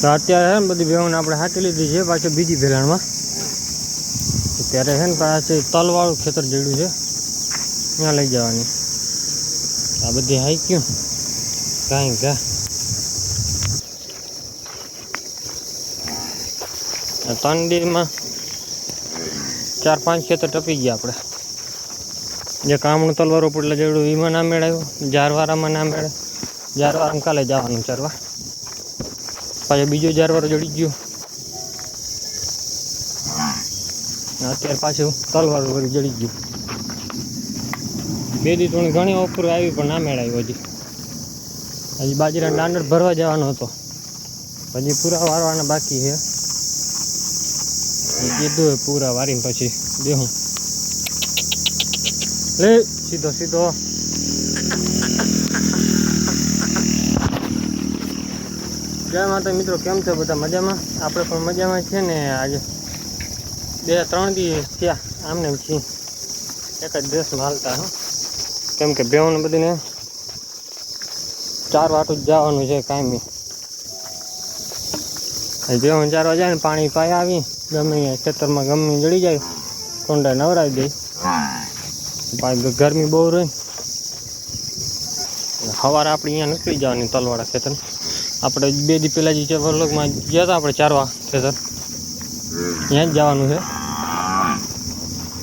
તો અત્યારે છે ને બધી બેહોને આપણે હાટી લીધી છે, પાછી બીજી ભેલાણમાં ત્યારે છે ને પાછું તલવાળું ખેતર જેડું છે, ત્યાં લઈ જવાની. આ બધી હાઈક્યું કાંઈ ગા આ ત્રણ દિવસમાં ચાર પાંચ ખેતર ટપી ગયા આપણે. જે કામનું તલવારો પડલે જેવડું એમાં ના મેળાયું, જારવારામાં ના મેળે, જારવારામાં કાલે જવાનું ચારવા. પાછો બીજો જારવારો જડી ગયો. અત્યારે પાછું તલવારો વળી જડી ગયું. બે દી ત્રણ ઘણી ઓફર આવી, પણ ના મેળાયું હજી. હજી બાજરા નાનર ભરવા જવાનો હતો. હજી પૂરા વારવાના બાકી છે. કીધું પૂરા વારીને પછી દેહું. લે, સીધો સીધો. જય માતા મિત્રો, કેમ છો બધા મજામાં? આપણે પણ મજામાં છે ને આજે બે ત્રણ દિવસ થયા આમને છીએ. એક જ દેશ હાલતા કેમ કે બેવાનું બધીને ચાર વાટું જ જવાનું છે કાયમી. બેવાનું ચાર જાય ને પાણી પાય આવી, ગમે ખેતરમાં ગમે જડી જાય, કોંડા નવરાવી પાછી ગરમી બહુ રહી. સવારે આપણે અહીંયા નીકળી જવાની તલવાડા ખેતર. આપણે બે દી પહેલાં જે વરલોકમાં ગયા હતા આપણે ચારવા ખેતર. ત્યાં જ જવાનું છે.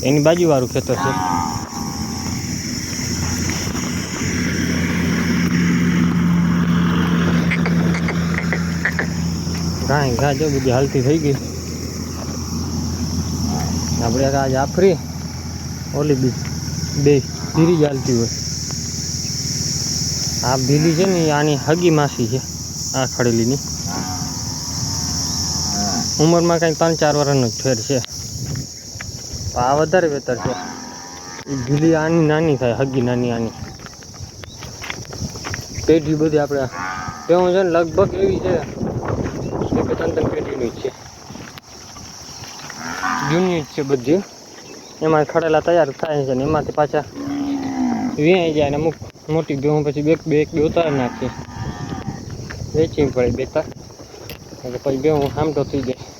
એની બાજુવાળું ખેતર છે. ઘાય ઘા જો બધી હાલતી થઈ ગઈ. આપણે આજે આફરી, ઓલી બી, બે ધીરી જ હાલતી હોય. આ ભીલી છે ને એ આની હગી માસી છે. આ ખડેલીની. ઉંમરમાં કંઈક ત્રણ ચાર વર્ષનો જ ફેર છે. આ વધારે વેતર છે. એ આની નાની થાય, હગી નાની આની. પેઢી બધી આપણે. તેવું છે ને લગભગ એવી છે કે પેઢીની છે. જૂની જ છે બધી. એમાં ખડેલા તૈયાર થાય છે ને એમાંથી પાછા વેચાઈ જાય ને અમુક મોટી બેહું પછી બે બે બે ઉતારી નાખીએ વેચવી પડે બે તાર એટલે પછી બેહું સામટો થઈ જાય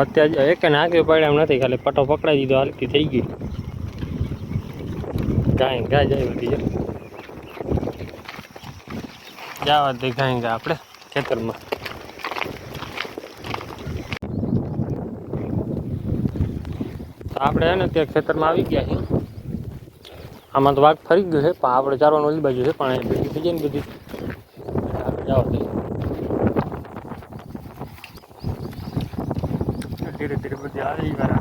અત્યારે એક આગળ પડ્યા એમ નથી ખાલી પટો પકડાઈ દીધો હાલકી થઈ ગઈ ગાય ગાય જાય બધી. જવા દે ગાય ગા આપણે ખેતરમાં આપણે ને ત્યાં ખેતરમાં આવી ગયા છીએ. આમાં તો વાઘ ફરી ગયો છે પણ આપણે ચારવાનું ઓલી બાજુ છે પણ એ ભેગી થઈ જાય ને બધી આપણે જાઓ દે ધીરે ધીરે બધી આવી ગયા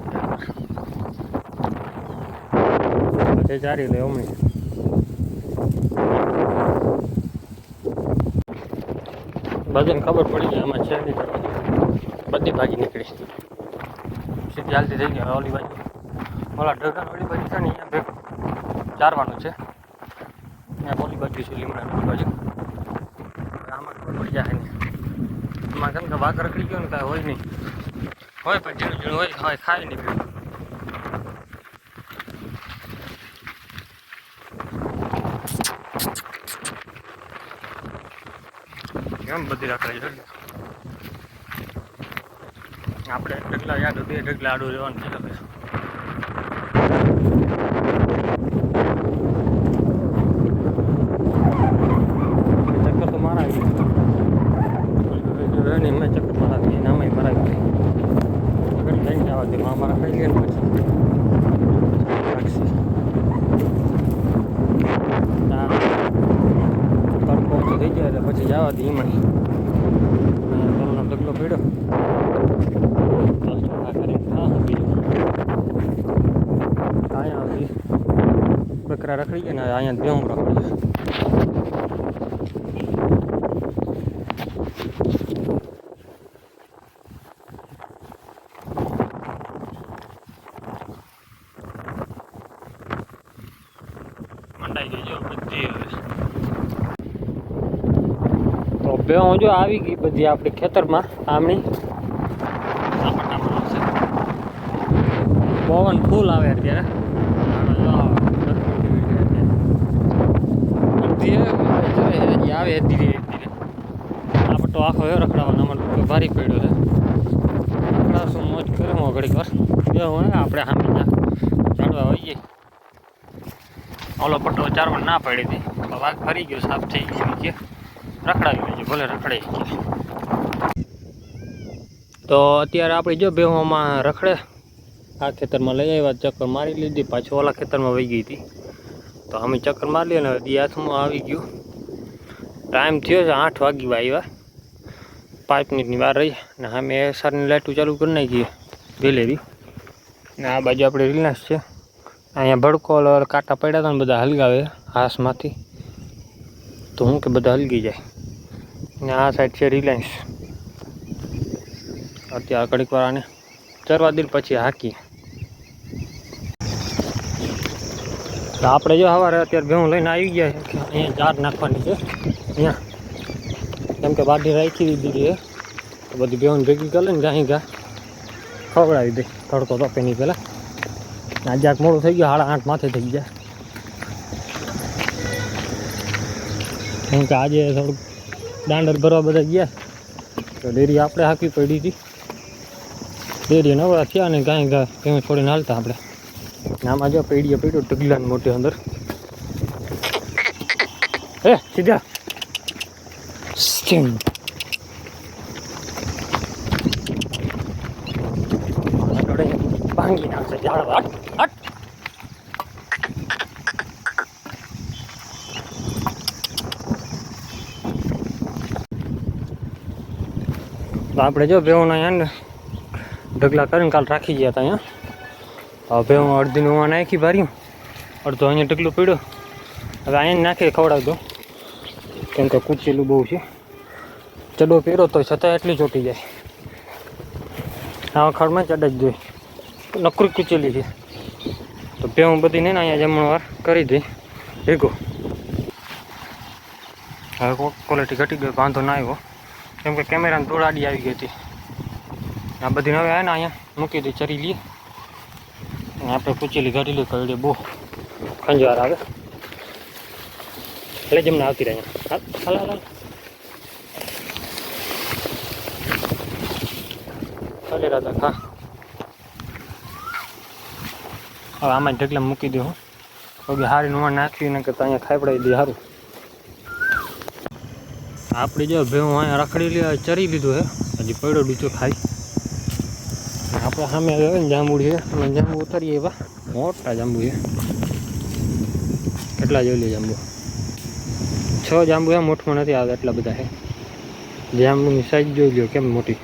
બધે ચારી લે હમણાં બધાને ખબર પડી ગઈ આમાં છે નહીં બધી ભાજી નીકળી. સીધી હાલતી થઈ હવે ઓલી બાજુ. ઓલા ઢગા ઓલી બાજુ છે ને અહીંયા ભેગ. ચારવાનું છે. ત્યાં ઓલી બાજુ છે લીમડાની બાજુ. આમાં ખબર પડી જાય ને? આમાં કેમ કે વાઘ રખડી ગયો ને કાંઈ હોય નહીં. હોય પણ ઝીણું ઝીણું હોય હોય ખાય નહીં ભેગું. કેમ બધી રાખડી છે આપણે ઢગલા યાદ બે ઢગલા આડું રહેવાનું છે હવે ચક્કર તો મારા આવી ગયા રહે ને એમાં ચક્કર મારા આવી ગયા આમાંય મારા આવી ગયા આગળ જઈને જવા દે માં મારા ખાઈ ગયા ને પછી લાગશે આ જાય એટલે પછી જવા દે એમાં. તલનો ઢગલો પીડ્યો. કરીને અહીંયા બકરા રખડી ગયા ને અહીંયા ભેહું રખડી મંડાઈ ગઈ જો બધી બે હું જો આવી ગઈ બધી આપણે ખેતરમાં આમણી. પવન ફૂલ આવે અત્યારે. આવે ધીરે ધીરે આપણે તો આખો એવો રખડાવાનો અમારે ભારી પડ્યો છે રખડાશું મોજ કર્યો ઘડીક વાર બે હોય આપણે હામી ઝાડવા હોઈએ ઓલો પટ્ટો ચારવા ના પડી હતી. વાઘ ફરી ગયો સાફ થઈ ગયો કે રખડાવી ભલે રખડાઈ તો અત્યારે આપણે જો બેહોમાં રખડે, આ ખેતરમાં લઈ આવ્યા, ચક્કર મારી લીધી, પાછું ઓલા ખેતરમાં વહી ગઈ હતી. તો અમે ચક્કર મારી લઈએ ને દી હાથમાં આવી ગયું. ટાઈમ થયો છે આઠ વાગી આવ્યા. પાંચ મિનિટની વાર રહી ને અમે સારની લાઇટું ચાલુ કરી નાખીએ વેલેરી ને આ બાજુ આપણે રિલાયન્સ છે. અહીંયા ભડકો કાંટા પડ્યા હતા ને બધા હલગાવે હાસમાંથી તો હું કે બધા હલગી જાય. ને આ સાઈડ છે રિલાયન્સ અત્યારે ઘડીક આને ચરવા દિલ પછી હાકી આપણે જો સવારે અત્યારે ભેહું લઈને આવી ગયા અહીંયા ચાર નાખવાની છે, અહીંયા. કેમ કે બાઢી રાખી દીધી છે. બધી ભેહું ભેગી કરે ને ગાહી ગા. ખવડાવી દે, તડકો તો નહીં પહેલાં. આજ મોડું થઈ ગયું સાડા આઠ માથે થઈ ગયા. કેમ કે આજે થોડુંક દાંડર ભરવા બધા ગયા. તો ડેરી આપણે હાંકવી પડી હતી. ડેરી નવરા થયા ને કાંઈ ગા છોડીને હાલતા આપણે. આમાં જો પેડીએ પડ્યો ઢગલાને મોટી અંદર. એ, સીધા. સ્ટીમ. ભાંગી નાખશે ઝાડવા તો આપણે જો બેઉના અહીંયા ઢગલા કરીને કાલ રાખી ગયા હતા અહીંયા. હવે હું અડધીનું હું નાખી ભાર્યું અડધો અહીંયા ઢગલું પીડ્યો. હવે અહીંયા નાખી ખવડાવી દો કેમ કે કૂચેલું બહુ છે. ચડો પીરો તો છતાં એટલી ચોટી જાય. આવા ખડમાં ચડ જ જોઈએ નકરી કૂચેલી છે. તો હું બધી ને અહીંયા જમણવાર કરી દઈ ભેગો. હવે ક્વોલિટી ઘટી ગઈ વાંધો ના આવ્યો. કેમ કે કેમેરાને તોડાડી આવી ગઈ હતી. આ બધી હવે આવે ને અહીંયા મૂકી દઈ ચરી લઈએ. અને આપણે પૂછેલી લઈ કરડે બહુ ખંજવાર આવે. એટલે જમને આવતી રહે હાલ હાલ. રાધા ખા હવે આમાં ઢગલા મૂકી દઉં પગે હારી નુવા નાખી ને કરતા અહીંયા ખાઈ પડાવી દે સારું આપણે જો ભેવું અહીંયા રખડી લે, ચરી લીધું હે. હજી પડ્યો ડૂચો ખાઈ. આપણે સામે જાંબુ છે. જાંબુ ઉતારીએ એવા. મોટા જાંબુ છે. કેટલા જોઈ લે જાંબુ? છ જાંબુ એ મોટમાં નથી આવતા એટલા બધા છે જાંબુની સાઈઝ જોઈ લો કેમ મોટી.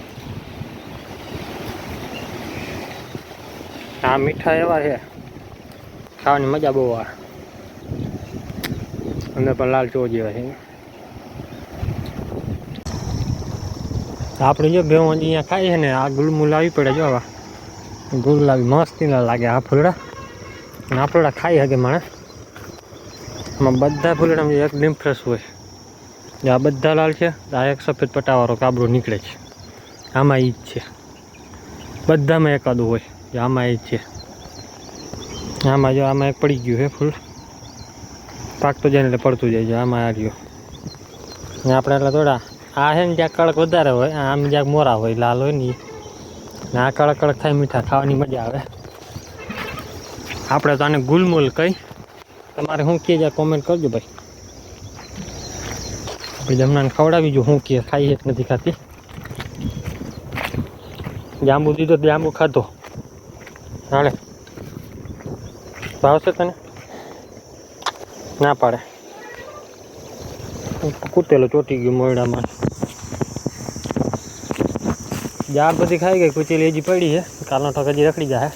આ મીઠા એવા છે. ખાવાની મજા બહુ આવે. અંદર પણ લાલ ચો જેવા છે. આપણે જો ભેવું અહીંયા ખાઈએ છે ને, આ ગુલમુલ આવી પડે જો આવા. ગુલ આવી મસ્તી ના લાગે આ ફૂલડા. અને આ ફૂલડા ખાઈ શકે માણસ. આમાં બધા ફૂલડામાં એક ડિફરન્સ હોય. જે આ બધા લાલ છે, આ એક સફેદ પટ્ટાવાળો કાબરો નીકળે છે. આમાં ઈ જ છે. બધામાં એકાદું હોય. જે આમાં ઈ જ છે. આમાં જો આમાં એક પડી ગયું છે ફૂલ. પાકતો જાય ને એટલે પડતું જાય છે. આમાં આ રહ્યો. આપણે એટલે થોડા આ છે ને જ્યાં કડક વધારે હોય આમ જ્યાં મોરા હોય, લાલ હોય ને. ને આ કડક કડક થાય, મીઠા ખાવાની મજા આવે. આપણે તો આને ગુલમુલ કહી તમારે શું કહે જ્યાં કોમેન્ટ કરજો ભાઈ. આપણે જમનાને ખવડાવી જો શું કહે, ખાઈ જ નથી ખાતી. જાંબુ દીધો, જાંબુ ખાધો. હાલે. ભાવશે તને? ના પાડે. કૂટેલો ચોટી ગયું મોયડામાં. જાર બધી ખાઈ ગઈ કુચેલી હજી પડી છે. કાલનો ઠક હજી રખડી જાય.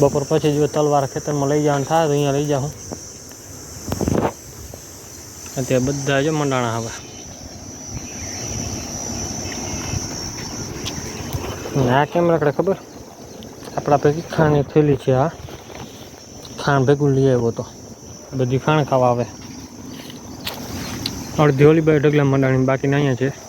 બપોર પછી જો તલવાર ખેતરમાં લઈ જવાનું થાય તો અહીંયા લઈ જાઉં. અત્યારે બધા જો મંડાણા હવે. આ કેમ રખડે ખબર? આપણા ભેગી ખાંડની થયેલી છે આ ખાણ ભેગું લઈ આવ્યો તો. બધી ખાણ ખાવા આવે. અડધી ઓલી બાઈ ઢગલા મંડાણી બાકી અહીંયા છે.